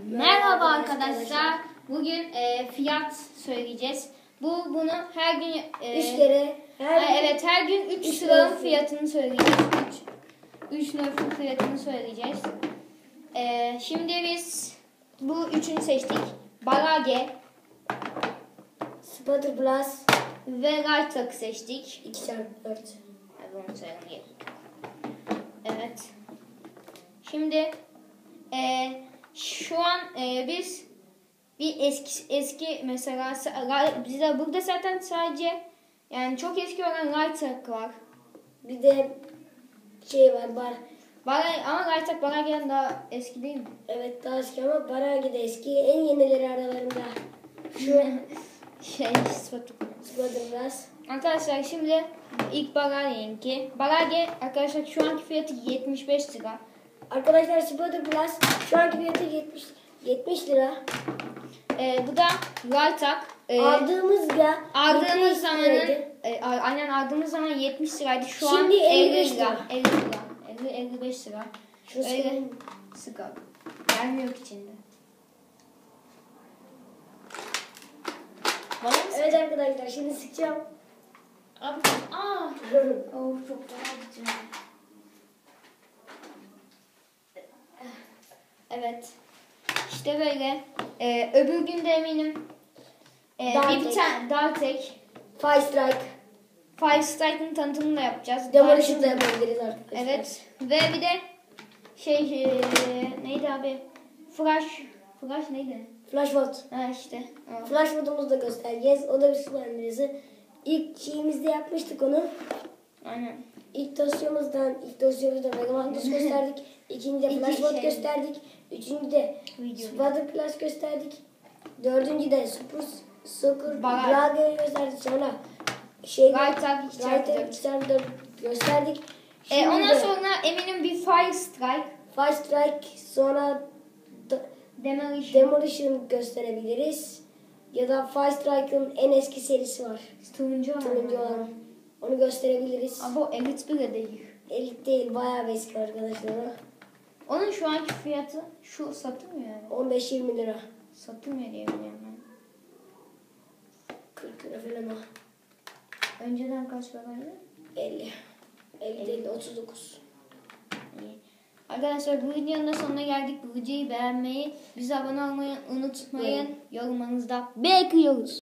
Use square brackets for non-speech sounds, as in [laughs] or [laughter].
Merhaba arkadaşlar. Bugün e, fiyat söyleyeceğiz. Bu bunu her gün e, Üç kere her Ha, evet her gün 3 Üç sıranın lira. fiyatını söyleyeceğiz. 3 3 nöfün fiyatını söyleyeceğiz. E, şimdi biz bu üçünü seçtik. Barage Spotter Plus ve Lightlock seçtik. 2 çarpı 4. Hadi onu sayalım gel. Evet. Şimdi e, şu an e, biz bir eski eski mesela bize burada zaten sadece yani çok eski olan Lightlock var. Bir de şey var bar. Baray, ama Lightlock Barage'den daha eski değil mi? Evet daha eski ama Baragi de eski. En yenileri aralarında. Şu [laughs] Şey, Plus. Arkadaşlar şimdi ilk Barage'ninki. Barage arkadaşlar şu anki fiyatı 75 lira. Arkadaşlar Spotter Plus şu anki fiyatı 70 70 lira. E, bu da Lightlock. E, Aldığımızda Aldığımız 70 zamanın liraydı. e, aynen aldığımız zaman 70 liraydı. Şu an Şimdi 50 55 lira. lira. 50 lira. 50 55 lira. Şu Öyle sıkı-. Gelmiyor içinde. Bana Evet arkadaşlar şimdi sıkacağım. Abi, aa. [laughs] Oh çok daha güzel. Evet. İşte böyle. Ee, öbür gün de eminim. Ee, bir, bir tane Dartek. Fire Strike. Fire Strike'ın tanıtımını da yapacağız. Demolition da yapabiliriz arkadaşlar. Evet. Ve bir de şey ee, neydi abi? Flash. Flash neydi? Flash Bot. Ha işte. o. Flash modumuzu da göstereceğiz. O da bir sulandırıcısı. İlk şeyimizde yapmıştık onu. Aynen. İlk dosyamızdan, ilk dosyamızda Megamagnus [laughs] gösterdik. İkinci de İki Flash Bot şey. gösterdik. Üçüncü de Video. Spider Plus gösterdik. Dördüncü de Super Soccer. Braga'yı gösterdik. Sonra şey Right 4 gösterdik. E, Şimdi ondan de sonra eminim bir Fire Strike. Fire Strike sonra Demolition. Demolition gösterebiliriz. Ya da Fire Strike'ın en eski serisi var. Turuncu olan. Turuncu olan. Onu gösterebiliriz. Abi o Elite bile değil. Elit değil bayağı eski arkadaşlar. Onun şu anki fiyatı şu satılmıyor yani. 15-20 lira. Satılmıyor diye biliyorum ben. 40 lira falan o. Önceden kaç paraydı? 50. 50 değil 39. İyi. Arkadaşlar bu videonun da sonuna geldik. Bu videoyu beğenmeyi, bize abone olmayı unutmayın. Yorumlarınızda bekliyoruz.